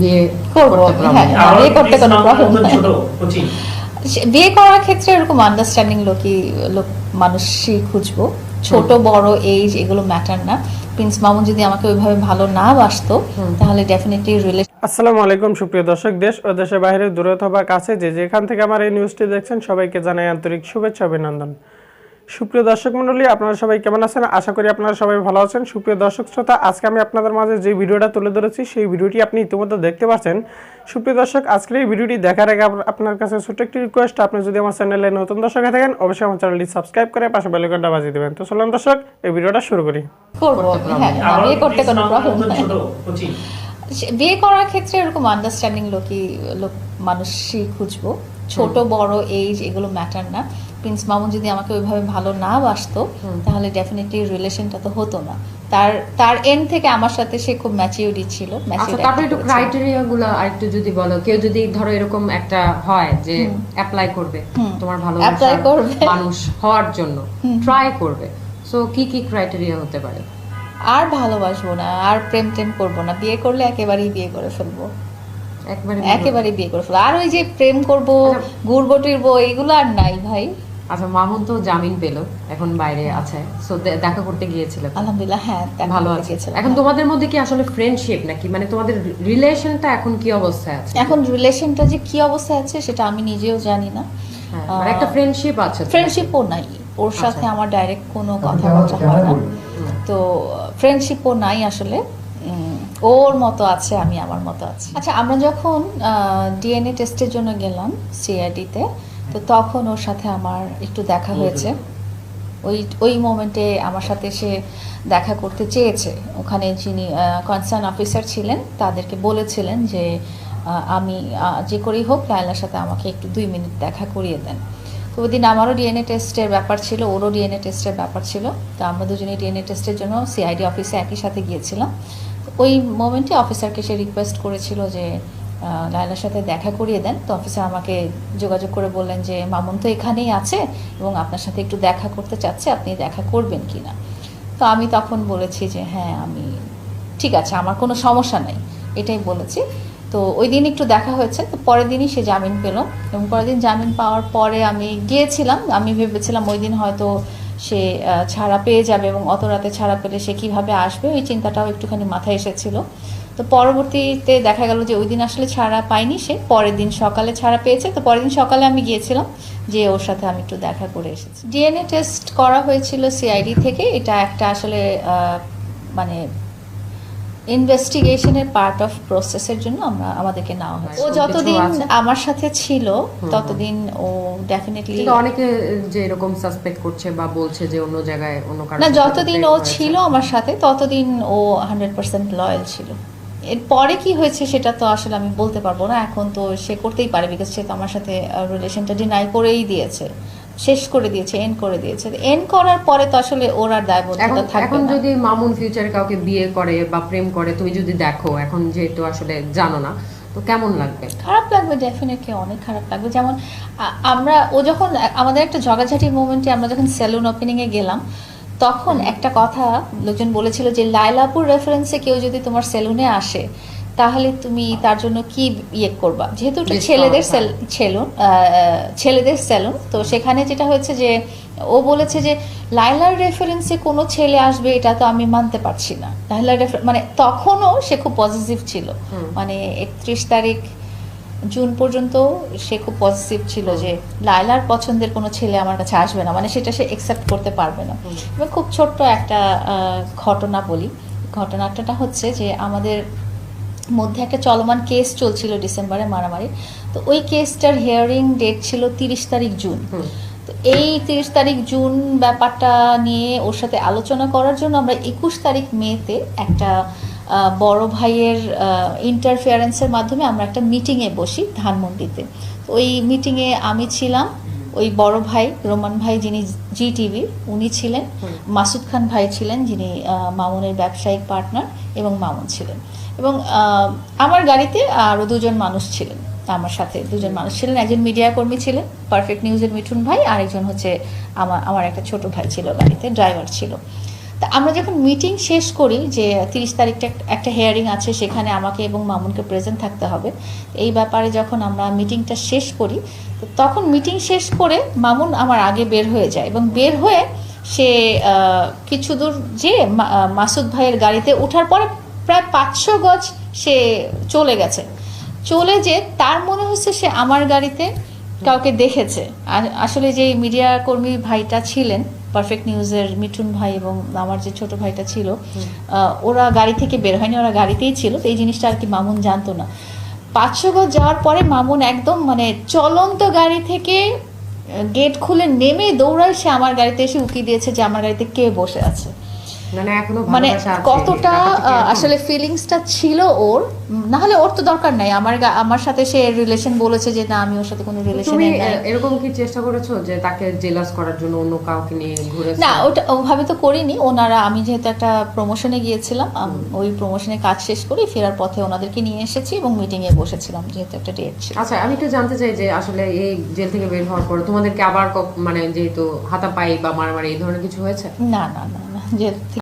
বিয়ে করব হ্যাঁ। হ্যাঁ, বিয়ে করতে কোনো প্রবলেম নেই। বিয়ে করার ক্ষেত্রে এরকম আন্ডারস্ট্যান্ডিং লোকই লোক মানুষই খুঁজবো। ছোট বড় এইজ এগুলো ম্যাটার না। প্রিন্স মামুন যদি আমাকে ওইভাবে ভালো না বাসতো তাহলে ডেফিনেটলি রিলেশন আসসালামু আলাইকুম সুপ্রিয় দর্শক দেশ ও দেশের বাইরে দূরে অথবা কাছে যে যেখান থেকে আমার এই নিউজটি দেখছেন সবাইকে জানাই আন্তরিক শুভেচ্ছা অভিনন্দন। সুপ্রিয় দর্শক মন্ডলী আপনারা সবাই কেমন আছেন? আশা করি আপনারা সবাই ভালো আছেন। সুপ্রিয় দর্শক শ্রোতা আজকে আমি আপনাদের মাঝে যে ভিডিওটা তুলে ধরেছি সেই ভিডিওটি আপনি ইতিমধ্যে দেখতে পাচ্ছেন। সুপ্রিয় দর্শক আজকের এই ভিডিওটি দেখার আগে আপনার কাছে ছোট্ট একটি রিকোয়েস্ট আপনি যদি আমার চ্যানেলে নতুন দর্শক হয়ে থাকেন অবশ্যই আমার চ্যানেলটি সাবস্ক্রাইব করে পাশে বেলকনটা বাজিয়ে দেবেন। তো চলুন দর্শক এই ভিডিওটা শুরু করি। করব হ্যাঁ বিয়ে করতে কোনো প্রবলেম বিয়ে করার ক্ষেত্রে এরকম আন্ডারস্ট্যান্ডিং লোকই লোক মানুষই খুঁজবো। ছোট বড় এইজ এগুলো ম্যাটার না। প্রিন্স মামুন যদি আমাকে ওইভাবে ভালো না বাসতো তাহলে ডেফিনেটলি রিলেশনটা তো হতো না। তার তার এন্ড থেকে আমার সাথে সে খুব ম্যাচিউরিটি ছিল আচ্ছা তারপরে একটু ক্রাইটেরিয়া গুলো আরেকটু যদি বলো কেউ যদি ধরো এরকম একটা হয় যে অ্যাপ্লাই করবে তোমার ভালো Apply করবে। মানুষ হওয়ার জন্য ট্রাই করবে। সো কি কি ক্রাইটেরিয়া হতে পারে? আর ভালোবাসবো না আর প্রেম টেম করব না বিয়ে করলে একেবারেই বিয়ে করে ফেলব। একবারে একেবারে বিয়ে করে ফেলব। আর ওই যে প্রেম করব ঘুরবো টিরবো এগুলো আর নাই ভাই। আচ্ছা মামুন তো জামিন পেল এখন বাইরে আছে। সো দেখা করতে গিয়েছিল। আলহামদুলিল্লাহ হ্যাঁ ভালো আছে। এখন তোমাদের মধ্যে কি আসলে ফ্রেন্ডশিপ নাকি? মানে তোমাদের রিলেশনটা এখন কি অবস্থায় আছে? এখন রিলেশনটা যে কি অবস্থায় আছে সেটা আমি নিজেও জানি না। হ্যাঁ, মানে একটা ফ্রেন্ডশিপ আছে। ফ্রেন্ডশিপও নাই। ওর সাথে আমার ডাইরেক্ট কোনো কথাবার্তা হয় না। তো ফ্রেন্ডশিপও নাই আসলে। উম, ওর মতো আছে আমি আমার মতো আছি। আচ্ছা আমরা যখন ডিএনএ টেস্টের জন্য গেলাম সিআইডিতে তো তখন ওর সাথে আমার একটু দেখা হয়েছে। ওই ওই মোমেন্টে আমার সাথে সে দেখা করতে চেয়েছে। ওখানে যিনি কনসার্ন অফিসার ছিলেন তাদেরকে বলেছিলেন যে আমি যে করেই হোক লায়লার সাথে আমাকে একটু দুই মিনিট দেখা করিয়ে দেন। তো ওই দিন আমারও ডিএনএ টেস্টের ব্যাপার ছিল ওরও ডিএনএ টেস্টের ব্যাপার ছিল। তো আমরা দুজনে ডিএনএ টেস্টের জন্য সিআইডি অফিসে একই সাথে গিয়েছিলাম। ওই মোমেন্টে অফিসারকে সে রিকোয়েস্ট করেছিল যে লায়লার সাথে দেখা করিয়ে দেন। তো অফিসার আমাকে যোগাযোগ করে বললেন যে, মামুন তো এখানেই আছে এবং আপনার সাথে একটু দেখা করতে চাচ্ছে, আপনি দেখা করবেন কি না? তো আমি তখন বলেছি যে হ্যাঁ আমি, ঠিক আছে, আমার কোনো সমস্যা নেই। এটাই বলেছি। তো ওই দিন একটু দেখা হয়েছে। তো পরের দিনই সে জামিন পেল এবং পরের দিন জামিন পাওয়ার পরে আমি গিয়েছিলাম। আমি ভেবেছিলাম ওই দিন হয়তো সে ছাড়া পেয়ে যাবে এবং অত রাতে ছাড়া পেলে সে কীভাবে আসবে, ওই চিন্তাটাও একটুখানি মাথায় এসেছিল। তো পরবর্তীতে দেখা গেল যে ওই দিন আসলে ছাড়া পায়নি সে, পরের দিন সকালে ছাড়া পেয়েছে। তো পরের দিন সকালে আমি গিয়েছিলাম যে ওর সাথে আমি একটু দেখা করে এসেছি। ডিএনএ টেস্ট করা হয়েছিল সিআইডি থেকে। এটা একটা আসলে মানে ইনভেস্টিগেশনের পার্ট অফ প্রসেসের জন্য আমরা আমাদেরকে নেওয়া হয়েছে। ও যতদিন আমার সাথে ছিল ততদিন ও ডেফিনেটলি অনেকে যে এরকম সাসপেক্ট করছে বা বলছে যে অন্য জায়গায় অন্য না যতদিন ও ছিল আমার সাথে ততদিন ও হান্ড্রেড পার্সেন্ট লয়াল ছিল। এরপরে কি হয়েছে সেটা তো আসলে আমি বলতে পারব না এখন তো সে করতেই পারে বিকজ সে তো আমার সাথে রিলেশনটা ডিনাই করেই দিয়েছে। শেষ করে দিয়েছে এন্ড করে দিয়েছে। এন্ড করার পরে তো আসলে ওর আর দায়বদ্ধতা থাকবে এখন যদি মামুন ফিউচারে কাউকে বিয়ে করে বা প্রেম করে তুমি যদি দেখো এখন যেহেতু আসলে জানো না তো কেমন লাগবে? খারাপ লাগবে ডেফিনেটলি অনেক খারাপ লাগবে। যেমন আমরা ও যখন আমাদের একটা ঝগাঝাটি মোমেন্টে আমরা যখন সেলুন ওপেনিং এ গেলাম তখন একটা কথা লোকজন বলেছিল যে লাইলাপুর রেফারেন্সে কেউ যদি তোমার সেলুনে আসে তাহলে তুমি তার জন্য কি ইয়ে করবা? যেহেতু ছেলেদের হ্যাঁ। সেল সেলুন ছেলেদের সেলুন তো সেখানে যেটা হয়েছে যে ও বলেছে যে লাইলার রেফারেন্সে কোনো ছেলে আসবে এটা তো আমি মানতে পারছি না। লাইলার মানে তখনও সে খুব পজিটিভ ছিল। মানে একত্রিশ তারিখ জুন পর্যন্ত সে খুব পজিটিভ ছিল যে লাইলার পছন্দের কোনো ছেলে আমার কাছে আসবে না। মানে সেটা সে একসেপ্ট করতে পারবে না। এবং খুব ছোট্ট একটা আহ, ঘটনা বলি। ঘটনাটা হচ্ছে যে আমাদের মধ্যে একটা চলমান কেস চলছিল ডিসেম্বরে মারামারি। তো ওই কেসটার হিয়ারিং ডেট ছিল তিরিশ তারিখ জুন। তো এই তিরিশ তারিখ জুন ব্যাপারটা নিয়ে ওর সাথে আলোচনা করার জন্য আমরা একুশ তারিখ মেতে একটা বড় ভাইয়ের ইন্টারফিয়ারেন্সের মাধ্যমে আমরা একটা মিটিংয়ে বসি ধানমন্ডিতে। তো ওই মিটিংয়ে আমি ছিলাম ওই বড় ভাই রোমান ভাই যিনি জি টিভি উনি ছিলেন। মাসুদ খান ভাই ছিলেন যিনি মামুনের ব্যবসায়িক পার্টনার এবং মামুন ছিলেন। এবং আমার গাড়িতে আরও দুজন মানুষ ছিলেন আমার সাথে দুজন মানুষ ছিলেন। একজন মিডিয়া কর্মী ছিলেন পারফেক্ট নিউজের মিঠুন ভাই আর একজন হচ্ছে আমার আমার একটা ছোট ভাই ছিল গাড়িতে ড্রাইভার ছিল। তা আমরা যখন মিটিং শেষ করি যে তিরিশ তারিখটা একটা- হেয়ারিং আছে সেখানে আমাকে এবং মামুনকে প্রেজেন্ট থাকতে হবে, এই ব্যাপারে যখন আমরা মিটিংটা শেষ করি, তো তখন মিটিং শেষ করে মামুন আমার আগে বের হয়ে যায় এবং বের হয়ে সে কিছু দূর যে মাসুদ ভাইয়ের গাড়িতে ওঠার পরে প্রায় পাঁচশো গজ সে চলে গেছে। চলে যে তার মনে হচ্ছে সে আমার গাড়িতে কাউকে দেখেছে। আসলে যে মিডিয়া কর্মী ভাইটা ছিলেন পারফেক্ট নিউজের মিঠুন ভাই এবং আমার যে ছোট ভাইটা ছিল ওরা গাড়ি থেকে বের হয়নি ওরা গাড়িতেই ছিল তো এই জিনিসটা আর কি মামুন জানতো না। পাঁচশো গজ যাওয়ার পরে মামুন একদম মানে চলন্ত গাড়ি থেকে গেট খুলে নেমে দৌড়ায় সে আমার গাড়িতে এসে উকি দিয়েছে যে আমার গাড়িতে কে বসে আছে। মানে মানে কতটা? আসলে ফিলিংসটা ছিল ওর না হলে ওর তো দরকার নাই। আমার আমার সাথে সে রিলেশন বলেছে যে না আমি ওর সাথে কোনো রিলেশনে এরকম কি চেষ্টা করেছ যে তাকে জেলাস করার জন্য অন্য কাউকে নিয়ে ঘুরেছো না ওটা ওভাবে তো করিনি। ওনারা আমি যেহেতু একটা প্রমোশনে গিয়েছিলাম ওই প্রমোশনে কাজ শেষ করে ফেরার পথে ওনাদেরকে নিয়ে এসেছি এবং মিটিং এ বসেছিলাম যেহেতু একটা ডেট ছিল। আচ্ছা আমি একটু জানতে চাই যে আসলে এই জেল থেকে বের হওয়ার পর তোমাদেরকে আবার মানে যেহেতু হাতা হাতাপাই বা মারামারি এই ধরনের কিছু হয়েছে? না না না না যে